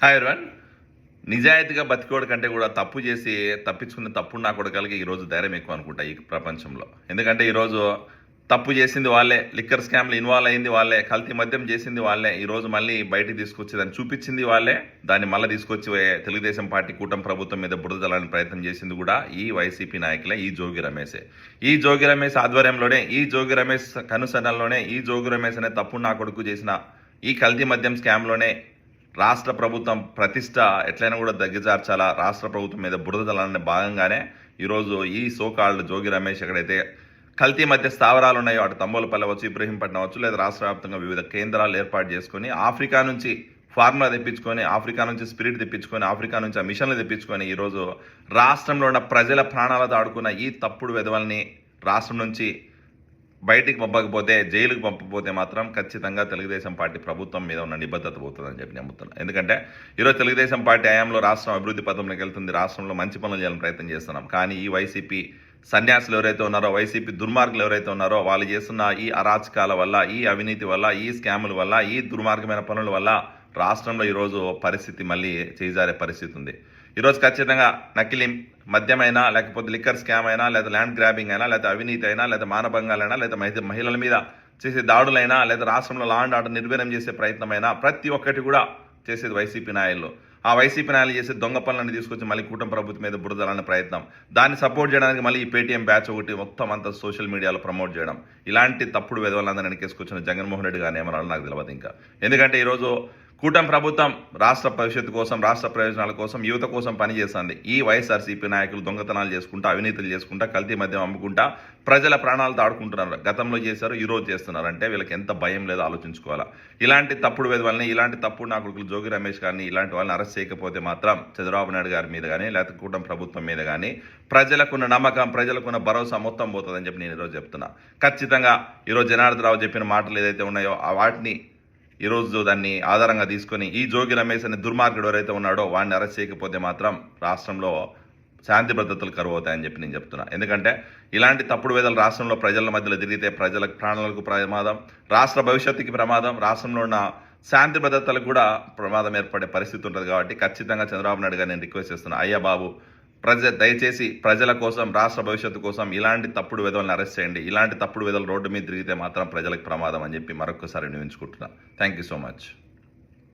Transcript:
Hi everyone నిజాయితీగా బతికోడు కంటే కూడా తప్పు చేసి తప్పించుకునే తప్పుడు నా కొడకలకి ఈరోజు ధైర్యం ఎక్కువ అనుకుంటా ఈ ప్రపంచంలో. ఎందుకంటే ఈరోజు తప్పు చేసింది వాళ్ళే లిక్కర్ స్కామ్లు ఇన్వాల్వ్ అయింది వాళ్ళే కల్తీ మద్యం చేసింది వాళ్ళే ఈరోజు మళ్ళీ బయటికి తీసుకొచ్చి దాన్ని చూపించింది వాళ్ళే దాన్ని మళ్ళీ తీసుకొచ్చి తెలుగుదేశం పార్టీ కూటమి ప్రభుత్వం మీద బురదలాలని ప్రయత్నం చేసింది కూడా ఈ వైసీపీ నాయకులే ఈ జోగి రమేశే. ఈ జోగి రమేష్ ఆధ్వర్యంలోనే ఈ జోగి రమేష్ కనుసనల్లోనే ఈ జోగి రమేష్ అనే తప్పు నా కొడుకు చేసిన ఈ కల్తీ మద్యం స్కామ్లోనే రాష్ట్ర ప్రభుత్వం ప్రతిష్ట ఎట్లయినా కూడా దగ్గజార్చాలా? రాష్ట్ర ప్రభుత్వం మీద బురద భాగంగానే ఈరోజు ఈ సోకాళ్ళు జోగి రమేష్ ఎక్కడైతే కల్తీ మధ్య స్థావరాలు ఉన్నాయో అటు తంబోలపల్లి అవ్వచ్చు ఇబ్రహీంపట్నం అవ్వచ్చు లేదా రాష్ట్ర వ్యాప్తంగా వివిధ కేంద్రాలు ఏర్పాటు చేసుకొని ఆఫ్రికా నుంచి ఫార్ములా తెప్పించుకొని ఆఫ్రికా నుంచి స్పిరిట్ తెప్పించుకొని ఆఫ్రికా నుంచి ఆ మిషన్లు తెప్పించుకొని ఈరోజు రాష్ట్రంలో ఉన్న ప్రజల ప్రాణాలతో ఆడుకున్న ఈ తప్పుడు విధవల్ని రాష్ట్రం నుంచి బయటికి పంపకపోతే జైలుకు పంపకపోతే మాత్రం ఖచ్చితంగా తెలుగుదేశం పార్టీ ప్రభుత్వం మీద ఉన్న నిబద్ధత పోతుందని చెప్పి నమ్ముతున్నాను ఎందుకంటే ఈరోజు తెలుగుదేశం పార్టీ హయాంలో రాష్ట్రం అభివృద్ధి పథంలోకి వెళ్తుంది. రాష్ట్రంలో మంచి పనులు చేయాలని ప్రయత్నం చేస్తున్నాం. కానీ ఈ వైసీపీ సన్యాసులు ఎవరైతే ఉన్నారో వైసీపీ దుర్మార్గులు ఎవరైతే ఉన్నారో వాళ్ళు చేస్తున్న ఈ అరాచకాల వల్ల ఈ అవినీతి వల్ల ఈ స్కాముల వల్ల ఈ దుర్మార్గమైన పనుల వల్ల రాష్ట్రంలో ఈరోజు పరిస్థితి మళ్ళీ చేజారే పరిస్థితి ఉంది. ఈరోజు ఖచ్చితంగా నకిలీ మద్యమైనా లేకపోతే లిక్కర్ స్కామ్ అయినా లేదా ల్యాండ్ గ్రాబింగ్ అయినా లేదా అవినీతి అయినా లేదా మానభంగాలైనా లేదా మహిళల మీద చేసే దాడులైనా లేదా రాష్ట్రంలో లా అండ్ ఆర్డర్ నిర్వీర్యం చేసే ప్రయత్నమైనా ప్రతి ఒక్కటి కూడా చేసేది వైసీపీ నాయకులు. ఆ వైసీపీ నాయకులు చేసే దొంగ పనులను తీసుకొచ్చి మళ్ళీ కూటమి ప్రభుత్వం మీద బురదలానే ప్రయత్నం. దాన్ని సపోర్ట్ చేయడానికి మళ్ళీ ఈ పేటీఎం బ్యాచ్ ఒకటి మొత్తం అంతా సోషల్ మీడియాలో ప్రమోట్ చేయడం. ఇలాంటి తప్పుడు విధవలందరినీ వెనకేసుకొచ్చిన జగన్మోహన్ రెడ్డి గారిని ఏమన్నా నాకు తెలియదు ఇంకా. ఎందుకంటే ఈరోజు కూటమి ప్రభుత్వం రాష్ట్ర భవిష్యత్తు కోసం రాష్ట్ర ప్రయోజనాల కోసం యువత కోసం పనిచేస్తుంది. ఈ వైఎస్ఆర్సీపీ నాయకులు దొంగతనాలు చేసుకుంటా అవినీతులు చేసుకుంటా కల్తీ మద్యం అమ్ముకుంటా ప్రజల ప్రాణాలతో ఆడుకుంటున్నారు గతంలో చేశారు ఈరోజు చేస్తున్నారు. అంటే వీళ్ళకి ఎంత భయం లేదో ఆలోచించుకోవాలా. ఇలాంటి తప్పుడు విధవల్ని ఇలాంటి తప్పుడు నాకులు జోగి రమేష్ గారిని ఇలాంటి వాళ్ళని అరెస్ట్ చేయకపోతే మాత్రం చంద్రబాబు నాయుడు గారి మీద కానీ లేకపోతే కూటమి ప్రభుత్వం మీద కానీ ప్రజలకున్న నమ్మకం ప్రజలకున్న భరోసా మొత్తం పోతుందని చెప్పి నేను ఈరోజు చెప్తున్నా. ఖచ్చితంగా ఈరోజు జనార్దన్ రావు చెప్పిన మాటలు ఏదైతే ఉన్నాయో వాటిని ఈరోజు దాన్ని ఆధారంగా తీసుకొని ఈ జోగి రమేష్ అనే దుర్మార్గుడు ఎవరైతే ఉన్నాడో వాడిని అరెస్ట్ చేయకపోతే మాత్రం రాష్ట్రంలో శాంతి భద్రతలు కరువు అవుతాయని చెప్పి నేను చెప్తున్నా. ఎందుకంటే ఇలాంటి తప్పుడు వేదలు రాష్ట్రంలో ప్రజల మధ్యలో తిరిగితే ప్రజల ప్రాణాలకు ప్రమాదం రాష్ట్ర భవిష్యత్తుకి ప్రమాదం రాష్ట్రంలో ఉన్న శాంతి భద్రతలకు కూడా ప్రమాదం ఏర్పడే పరిస్థితి ఉంటుంది కాబట్టి ఖచ్చితంగా చంద్రబాబు నాయుడు గారు నేను రిక్వెస్ట్ చేస్తున్నా. అయ్యా బాబు ప్రజ దయచేసి ప్రజల కోసం రాష్ట్ర భవిష్యత్తు కోసం ఇలాంటి తప్పుడు విధులను అరెస్ట్ చేయండి. ఇలాంటి తప్పుడు విధులు రోడ్డు మీద తిరిగితే మాత్రం ప్రజలకు ప్రమాదం అని చెప్పి మరొకసారి వినియోగించుకుంటున్నా. Thank you so much